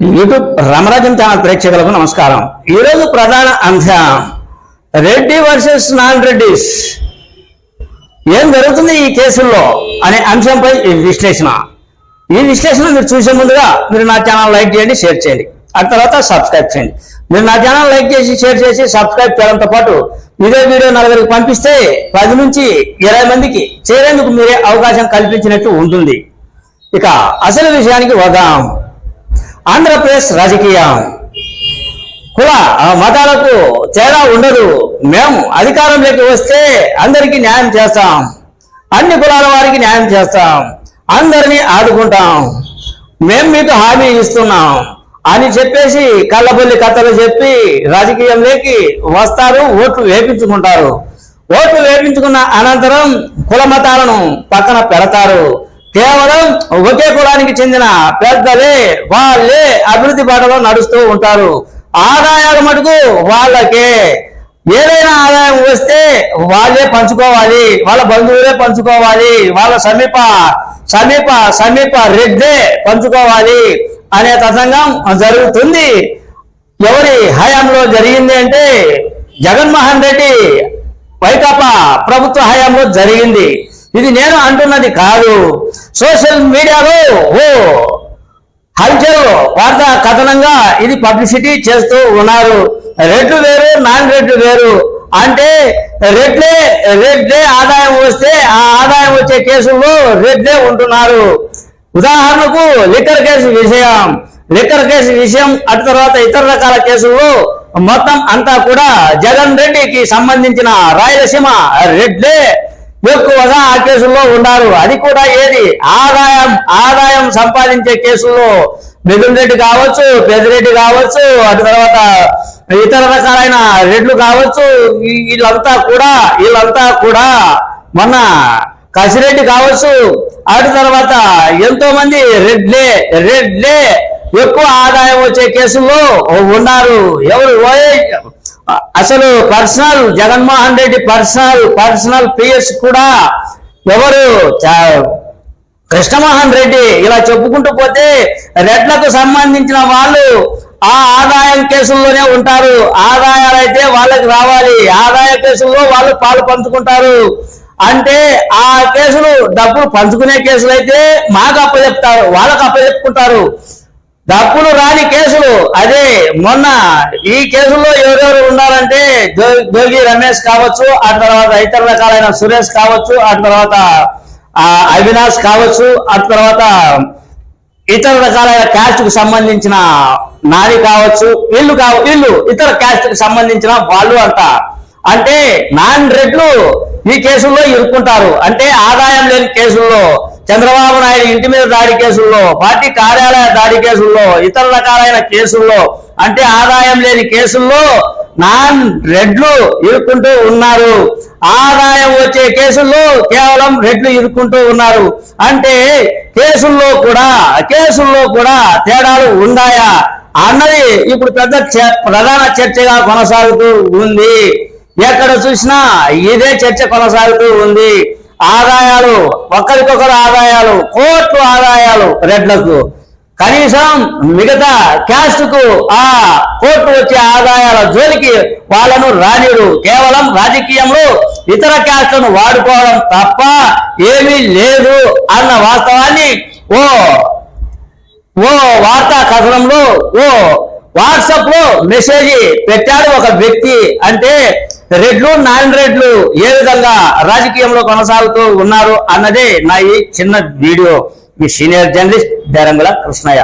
YouTube రమరాజన్ channel ప్రేక్షకులకు నమస్కారం. ఈరోజు ప్రధాన అంశం రెడ్డి వర్సెస్ నాన్ రెడ్డిస్ ఏం జరుగుతుంది ఈ కేసుల్లో అనే అంశంపై ఈ విశ్లేషణ. ఈ విశ్లేషణ మీరు చూసే ముందుగా మీరు నా ఛానల్ లైక్ చేయండి షేర్ చేయండి. ఆ తర్వాత సబ్స్క్రైబ్ చేయండి. మీరు నా ఛానల్ లైక్ చేసి షేర్ చేసి సబ్స్క్రైబ్ చేయడంతో పాటు ఇదే వీడియో నలుగురికి పంపిస్తే పది నుంచి ఇరవై మందికి చేరేందుకు మీరే అవకాశం కల్పించినట్టు ఉంటుంది. ఇక అసలు విషయానికి వదాం ఆంధ్రప్రదేశ్ రాజకీయం. కుల ఆ, మతాలకు తేడా ఉండదు. మేము అధికారంలోకి వస్తే అందరికీ న్యాయం చేస్తాం. అన్ని కులాల వారికి న్యాయం చేస్తాం. అందరినీ ఆదుకుంటాం. మేము మీకు హామీ ఇస్తున్నాం. అని చెప్పేసి కళ్ళబొల్లి కథలు చెప్పి రాజకీయంలోకి వస్తారు ఓట్లు వేపించుకుంటారు. ఓట్లు వేపించుకున్న అనంతరం కుల మతాలను పక్కన పెడతారు. కేవలం ఒకే కులానికి చెందిన పెద్దలే వాళ్ళే అభివృద్ధి బాటలో నడుస్తూ ఉంటారు. ఆదాయాలు మటుకు వాళ్ళకే. ఏదైనా ఆదాయం వస్తే వాళ్ళే పంచుకోవాలి వాళ్ళ బంధువులే పంచుకోవాలి వాళ్ళ సమీప సమీప సమీప రెడ్డే పంచుకోవాలి అనే తతంగం జరుగుతుంది. ఎవరి హయాంలో జరిగింది అంటే జగన్మోహన్ రెడ్డి వైకాపా ప్రభుత్వ హయాంలో జరిగింది. ఇది నేను అంటున్నది కాదు. సోషల్ మీడియాలో ఓ హల్చల్ వార్తా కథనంగా ఇది పబ్లిసిటీ చేస్తూ ఉన్నారు. రెడ్లు వేరు నాన్ రెడ్లు వేరు. అంటే రెడ్లే రెడ్లే ఆదాయం వస్తే ఆ ఆదాయం వచ్చే కేసుల్లో రెడ్లే ఉంటున్నారు. ఉదాహరణకు లిక్కర్ కేసు విషయం. లిక్కర్ కేసు విషయం అటు తర్వాత ఇతర రకాల కేసుల్లో మొత్తం అంతా కూడా జగన్ రెడ్డికి సంబంధించిన రాయలసీమ రెడ్లే ఎక్కువగా ఆ కేసుల్లో ఉన్నారు. అది కూడా ఏది? ఆదాయం ఆదాయం సంపాదించే కేసుల్లో మిథున్ రెడ్డి కావచ్చు పెద్దిరెడ్డి కావచ్చు అటు తర్వాత ఇతర రకాలైన రెడ్లు కావచ్చు వీళ్ళంతా కూడా వీళ్ళంతా కూడా మొన్న కసిరెడ్డి కావచ్చు అటు తర్వాత ఎంతో మంది రెడ్లే రెడ్లే ఎక్కువ ఆదాయం వచ్చే కేసుల్లో ఉన్నారు. ఎవరు? అసలు personal Jaganmohan Reddy personal personal PS కూడా ఎవరు కృష్ణమోహన్ రెడ్డి ఇలా చెప్పుకుంటూ పోతే రెడ్లకు సంబంధించిన వాళ్ళు ఆ ఆదాయం కేసుల్లోనే ఉంటారు. ఆదాయాలు అయితే వాళ్ళకి రావాలి. ఆదాయ కేసుల్లో వాళ్ళు పాలు పంచుకుంటారు. అంటే ఆ కేసులు డబ్బులు పంచుకునే కేసులు అయితే మాకు అప్పచెప్తారు వాళ్ళకు అప్పచెప్పుకుంటారు. డబ్బులు రాని కేసు మొన్న ఈ కేసుల్లో ఎవరెవరు ఉన్నారంటే జోగి రమేష్ కావచ్చు ఆ తర్వాత ఇతర రకాలైన సురేష్ కావచ్చు ఆ తర్వాత అవినాష్ కావచ్చు ఆ తర్వాత ఇతర రకాలైన క్యాస్ట్కు సంబంధించిన నాని కావచ్చు వీళ్ళు కావ వీళ్ళు ఇతర క్యాస్ట్కు సంబంధించిన వాళ్ళు అంట. అంటే నాన్ రెడ్లు ఈ కేసుల్లో ఇరుక్కుంటారు. అంటే ఆదాయం లేని కేసుల్లో చంద్రబాబు నాయుడు ఇంటి మీద దాడి కేసుల్లో పార్టీ కార్యాలయ దాడి కేసుల్లో ఇతర రకాలైన కేసుల్లో అంటే ఆదాయం లేని కేసుల్లో నాన్ రెడ్లు ఇరుక్కుంటూ ఉన్నారు. ఆదాయం వచ్చే కేసుల్లో కేవలం రెడ్లు ఇరుక్కుంటూ ఉన్నారు. అంటే కేసుల్లో కూడా కేసుల్లో కూడా తేడాలు ఉన్నాయా? అన్నది ఇప్పుడు పెద్ద ప్రధాన చర్చగా కొనసాగుతూ ఉంది. ఎక్కడ చూసినా ఇదే చర్చ కొనసాగుతూ ఉంది. ఆదాయాలు ఒకరికొకరు ఆదాయాలు కోట్లు ఆదాయాలు రెడ్లకు. కనీసం మిగతా క్యాస్ట్కు ఆ కోర్టు వచ్చే ఆదాయాల జోలికి వాళ్ళను రానిడు కేవలం రాజకీయంలో ఇతర క్యాస్ట్లను వాడుకోవడం తప్ప ఏమీ లేదు అన్న వాస్తవాన్ని ఓ ఓ వార్తా కథనంలో ఓ వాట్సాప్లో మెసేజ్ పెట్టాడు ఒక వ్యక్తి. అంటే రెడ్లు నాన్ రెడ్లు ఏ విధంగా రాజకీయంలో కొనసాగుతూ ఉన్నారు అన్నదే నా ఈ చిన్న వీడియో. మీ సీనియర్ జర్నలిస్ట్ దేరంగుల కృష్ణయ్య.